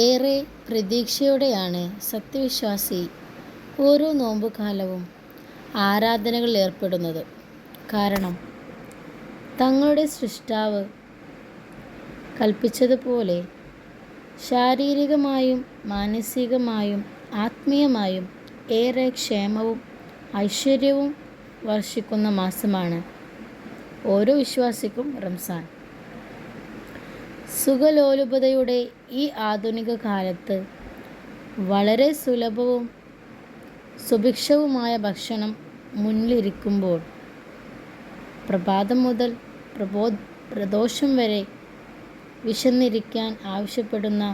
ഏറെ പ്രതീക്ഷയോടെയാണ് സത്യവിശ്വാസി ഓരോ നോമ്പുകാലവും ആരാധനകളിൽ ഏർപ്പെടുന്നത്. കാരണം തങ്ങളുടെ സൃഷ്ടാവ് കൽപ്പിച്ചതുപോലെ ശാരീരികമായും മാനസികമായും ആത്മീയമായും ഏറെ ക്ഷേമവും ഐശ്വര്യവും വർഷിക്കുന്ന മാസമാണ് ഓരോ വിശ്വാസിക്കും റംസാൻ. സുഖലോലുപതയുടെ ഈ ആധുനിക കാലത്ത് വളരെ സുലഭവും സുഭിക്ഷവുമായ ഭക്ഷണം മുന്നിലിരിക്കുമ്പോൾ പ്രഭാതം മുതൽ പ്രബോ പ്രദോഷം വരെ വിശന്നിരിക്കാൻ ആവശ്യപ്പെടുന്ന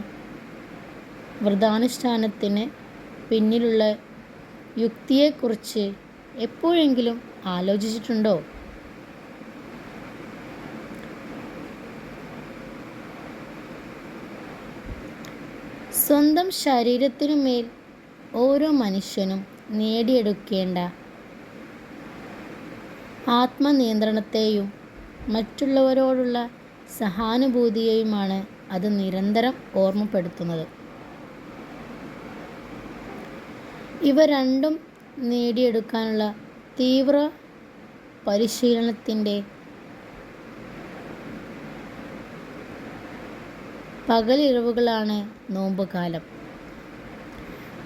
വ്രതാനുഷ്ഠാനത്തിന് പിന്നിലുള്ള യുക്തിയെക്കുറിച്ച് എപ്പോഴെങ്കിലും ആലോചിച്ചിട്ടുണ്ടോ? സ്വന്തം ശരീരത്തിനുമേൽ ഓരോ മനുഷ്യനും നേടിയെടുക്കേണ്ട ആത്മനിയന്ത്രണത്തെയും മറ്റുള്ളവരോടുള്ള സഹാനുഭൂതിയെയുമാണ് അത് നിരന്തരം ഓർമ്മപ്പെടുത്തുന്നത്. ഇവ രണ്ടും നേടിയെടുക്കാനുള്ള തീവ്ര പരിശീലനത്തിന്റെ പകലിരവുകളാണ് നോമ്പുകാലം.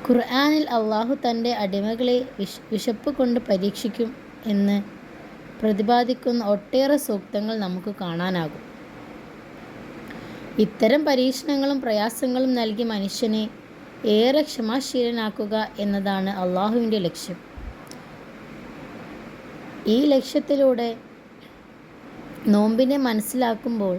ഖുർആാനിൽ അള്ളാഹു തന്റെ അടിമകളെ വിശ വിശപ്പ് കൊണ്ട് പരീക്ഷിക്കും എന്ന് പ്രതിപാദിക്കുന്ന ഒട്ടേറെ സൂക്തങ്ങൾ നമുക്ക് കാണാനാകും. ഇത്തരം പരീക്ഷണങ്ങളും പ്രയാസങ്ങളും നൽകി മനുഷ്യനെ ഏറെ ക്ഷമാശീലനാക്കുക എന്നതാണ് അള്ളാഹുവിന്റെ ലക്ഷ്യം. ഈ ലക്ഷ്യത്തിലൂടെ നോമ്പിനെ മനസ്സിലാക്കുമ്പോൾ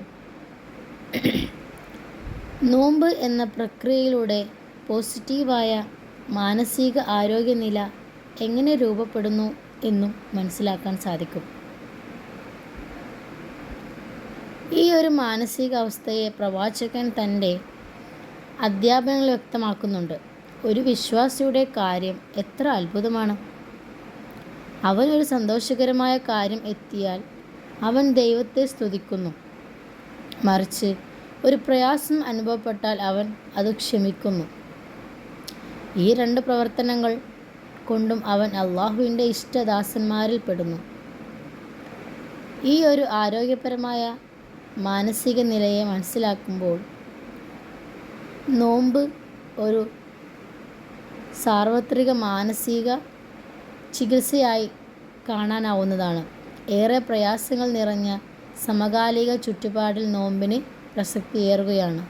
നോമ്പ് എന്ന പ്രക്രിയയിലൂടെ പോസിറ്റീവായ മാനസിക ആരോഗ്യനില എങ്ങനെ രൂപപ്പെടുന്നു എന്നും മനസ്സിലാക്കാൻ സാധിക്കും. ഈ ഒരു മാനസികാവസ്ഥയെ പ്രവാചകൻ തന്റെ അധ്യാപനങ്ങൾ വ്യക്തമാക്കുന്നുണ്ട്. ഒരു വിശ്വാസിയുടെ കാര്യം എത്ര അത്ഭുതമാണ്. അവൻ ഒരു സന്തോഷകരമായ കാര്യം എത്തിയാൽ അവൻ ദൈവത്തെ സ്തുതിക്കുന്നു. മറിച്ച് ഒരു പ്രയാസം അനുഭവപ്പെട്ടാൽ അവൻ അത് ക്ഷമിക്കുന്നു. ഈ രണ്ട് പ്രവർത്തനങ്ങൾ കൊണ്ടും അവൻ അള്ളാഹുവിന്റെ ഇഷ്ടദാസന്മാരിൽ പെടുന്നു. ഈ ഒരു ആരോഗ്യപരമായ മാനസിക നിലയെ മനസ്സിലാക്കുമ്പോൾ നോമ്പ് ഒരു സാർവത്രിക മാനസിക ചികിത്സയായി കാണാനാവുന്നതാണ്. ഏറെ പ്രയാസങ്ങൾ നിറഞ്ഞ സമകാലിക ചുറ്റുപാടിൽ നോമ്പിന് പ്രസക്തിയേറുകയാണ്